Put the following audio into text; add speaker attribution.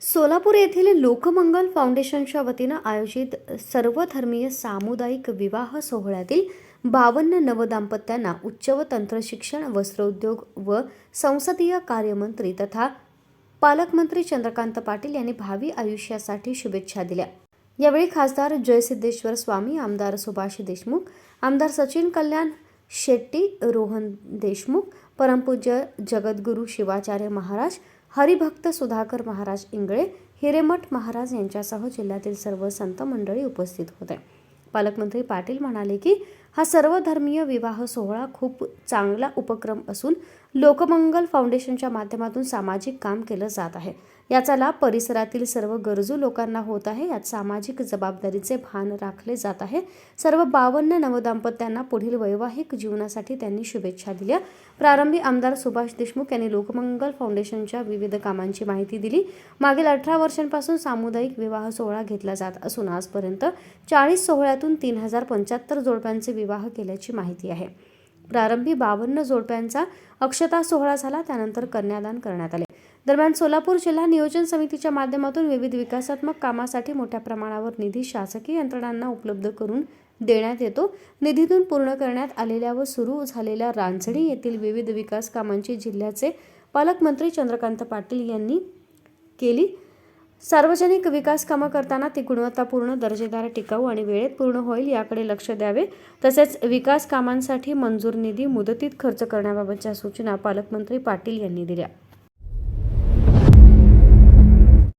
Speaker 1: सोलापूर येथील लोकमंगल फाउंडेशनच्या वतीनं आयोजित सर्वधर्मीय सामुदायिक विवाह सोहळ्यातील बावन्न नवदाम्पत्यांना उच्च व तंत्रशिक्षण वस्त्रोद्योग व संसदीय कार्यमंत्री तथा पालकमंत्री चंद्रकांत पाटील यांनी भावी आयुष्यासाठी शुभेच्छा दिल्या. यावेळी खासदार जयसिद्धेश्वर स्वामी आमदार सुभाष देशमुख आमदार सचिन कल्याण शेट्टी रोहन देशमुख परमपूज्य जगद्गुरू शिवाचार्य महाराज हरिभक्त सुधाकर महाराज इंगळे हिरेमठ महाराज यांच्यासह जिल्ह्यातील सर्व संत मंडळी उपस्थित होते. पालकमंत्री पाटील म्हणाले की हा सर्वधर्मीय विवाह सोहळा खूप चांगला उपक्रम असून लोकमंगल फाउंडेशनच्या माध्यमातून सामाजिक काम केलं जात आहे. याचा लाभ परिसरातील सर्व गरजू लोकांना होत आहे. यात सामाजिक जबाबदारीचे भान राखले जात आहे. सर्व बावन्न नवदाम्पत्यांना पुढील वैवाहिक जीवनासाठी त्यांनी शुभेच्छा दिल्या. प्रारंभी आमदार सुभाष देशमुख यांनी लोकमंगल फाउंडेशनच्या विविध कामांची माहिती दिली. मागील अठरा वर्षांपासून सामुदायिक विवाह सोहळा घेतला जात असून आजपर्यंत चाळीस सोहळ्यातून तीन हजार पंच्याहत्तर जोडप्यांचे विवाह केल्याची माहिती आहे. प्रारंभी बावन्न जोडप्यांचा अक्षता सोहळा झाला त्यानंतर कन्यादान करण्यात आले. दरम्यान सोलापूर जिल्हा नियोजन समितीच्या माध्यमातून विविध विकासात्मक कामासाठी मोठ्या प्रमाणावर निधी शासकीय यंत्रणांना उपलब्ध करून देण्यात येतो. निधीतून पूर्ण करण्यात आलेल्या व सुरू झालेल्या रांजणी येथील विविध विकास कामांची जिल्ह्याचे पालकमंत्री चंद्रकांत पाटील यांनी केली. सार्वजनिक विकास कामं करताना ती गुणवत्तापूर्ण दर्जेदार टिकाऊ आणि वेळेत पूर्ण होईल याकडे लक्ष द्यावे. तसेच विकास कामांसाठी मंजूर निधी मुदतीत खर्च करण्याबाबतच्या सूचना पालकमंत्री पाटील यांनी दिल्या.